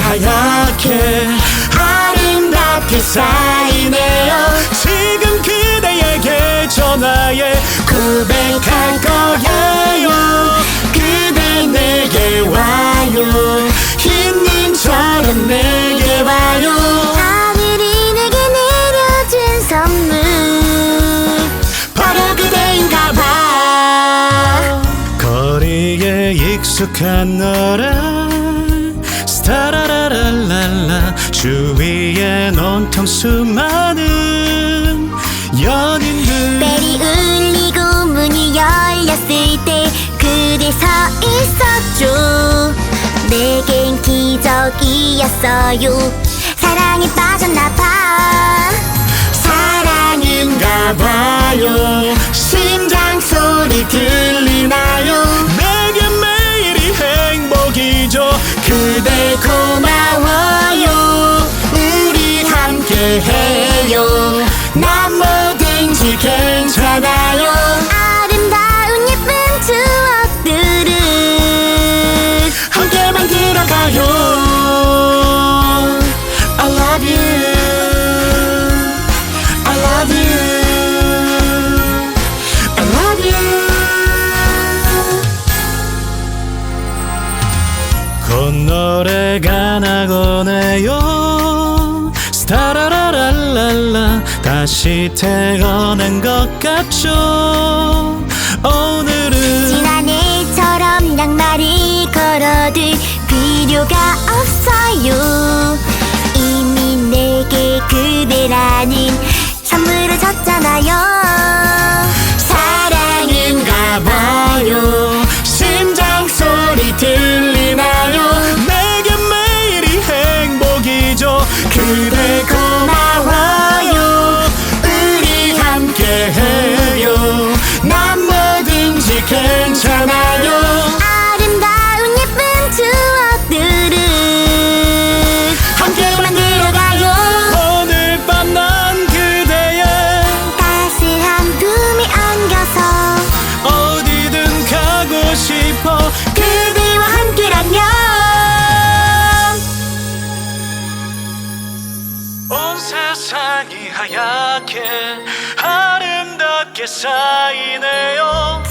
하얗게 아름답게 쌓이네요. 지금 그대에게 전화해 고백할 거예요. 그대 내게 와요. 흰 눈처럼 내게 와요. 하늘이 내게 내려준 선물. 바로 그대인가 봐. 거리에 익숙한 노래 스타라 라랄랄라. 주위엔 온통 수많은 연인들. 벨이 울리고 문이 열렸을 때 그대 서 있었죠. 내겐 기적이었어요. 사랑에 빠졌나 봐. 사랑인가 봐요. 심장 소리 들리나요? 내게 매일이 행복이죠. 그대 고마 해요. 난 뭐든지 괜찮아요. 아름다운 예쁜 추억들을 함께 만들어가요. I love you. I love you. I love you. 콧노래가 나고네요. 스타라라랄랄라 다시 태어난 것 같죠. 오늘은 지난 일처럼 양말을 걸어둘 필요가 없어요. 이미 내게 그대라는 싶어 그대와 함께라면. 온 세상이 하얗게 아름답게 쌓이네요